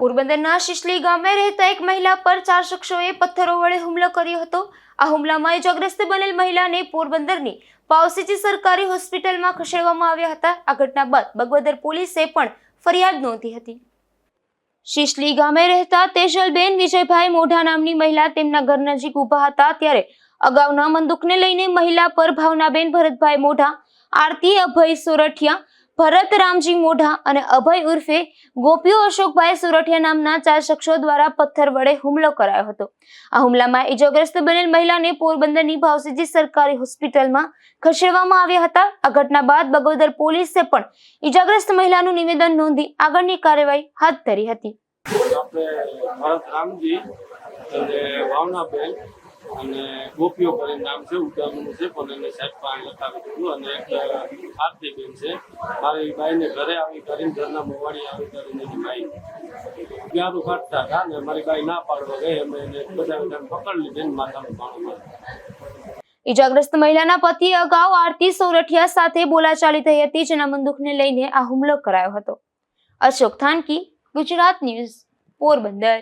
પોરબંદરના શિશલી ગામે રહેતા એક મહિલા પર ચાર શખ્સોએ પથ્થરો વડે હુમલો કર્યો હતો. આ હુમલામાં ઇજાગ્રસ્ત બનેલ મહિલાને પોરબંદરની પાવસીજી સરકારી હોસ્પિટલમાં ખસેડવામાં આવ્યા હતા. આ ઘટના બાદ બગવદર પોલીસે પણ ફરિયાદ નોંધી હતી. શિશલી ગામે રહેતા તેજલબેન વિજયભાઈ મોઢા નામની મહિલા તેમના ઘર નજીક ઊભા હતા ત્યારે અગાઉના બંદૂકને લઈને મહિલા પર ભાવનાબેન ભરતભાઈ મોઢા, આરતી અભય સોરઠિયા ભરત રામજી મોઢા અને અભય ઉર્ફે ગોપીઓ અશોકભાઈ સુરઠિયા નામના ચાર શખ્સો દ્વારા પથ્થર વડે હુમલો કરાયો હતો. આ હુમલામાં ઇજાગ્રસ્ત બનેલ મહિલાને પોરબંદરની ભાવસીજી સરકારી હોસ્પિટલમાં ખસેડવામાં આવ્યા હતા. આ ઘટના બાદ બગોદર પોલીસે પણ ઇજાગ્રસ્ત મહિલાનું નિવેદન નોંધી આગળની કાર્યવાહી હાથ ધરી હતી. ભરત રામજી અને ભાવનાબેન અને ગોપીઓ કરીને નામ છે ઉદામનું છે પણ એને સાહેબ પાણી લખાવી દીધું. અને એક આરતીબેન છે. મારી બાઈને ઘરે આવી કરીને ઘરના મોવાડી આવી કરીને એની બાઈ ગારું કાઢતા હતા ને મારી બાઈ ના પાડવા ગઈ. અમે એને બધા પકડી લીધી ને માતાનું પાણી માર્યું. ઇજાગ્રસ્ત મહિલાના પતિ અગાઉ આરતી સોરઠિયા સાથે બોલાચાલી થઈ હતી, જેના બંદૂકને લઈને આ હુમલો કરાયો હતો. અશોક થાનકી, ગુજરાત ન્યૂઝ, પોરબંદર.